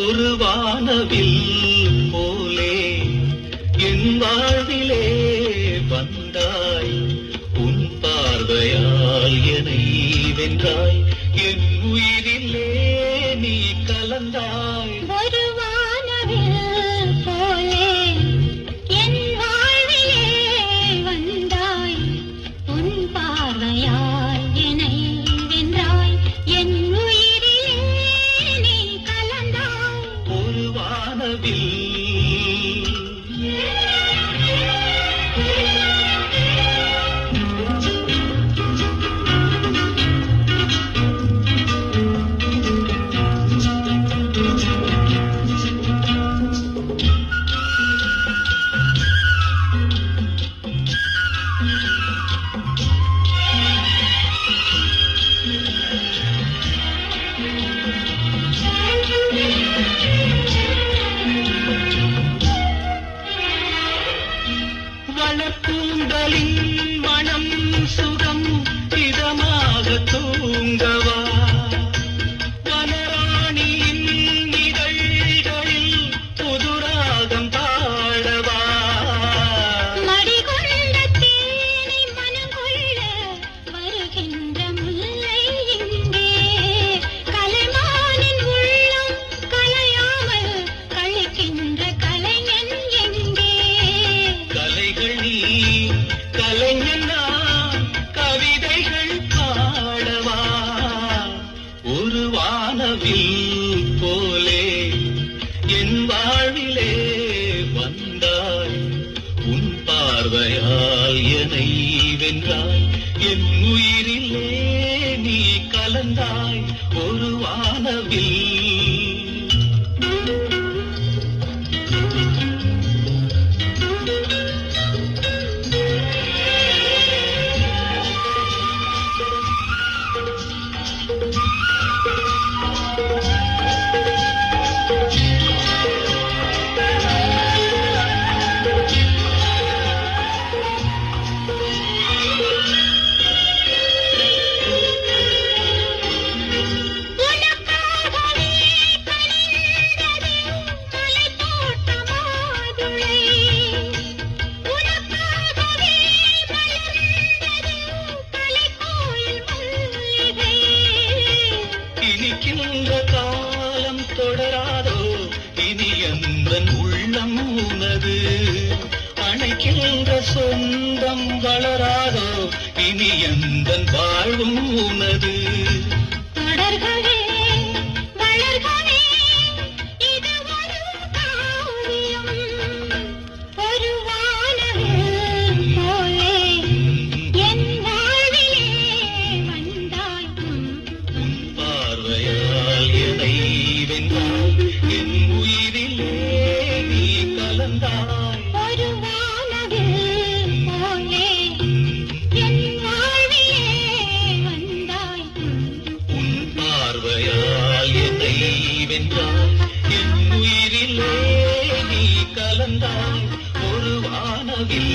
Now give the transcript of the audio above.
உருவானவில் என் உயிரிலே நீ கலந்தாய். വളർപ്പൂന്തലിൻ മണം സുഖം இதமாக தூங்கவா கலைஞன் நான் கவிதைகள் பாடவா? ஒரு வானவில் போலே என் வாழ்விலே வந்தாய். உன் பார்வையால் என்னை வென்றாய். என் உயிரிலே நீ கலந்தாய். ஒரு வானவில் இனிக்கின்ற காலம் தொடராதோ இனி எந்தன் உள்ளம் உனது அணைக்கின்ற சொந்தம் வளராதோ இனி எந்தன் வாழ்வும் உனது தொடர்களே வளர்களே உயிரிலே நீ ஒரு வானவில்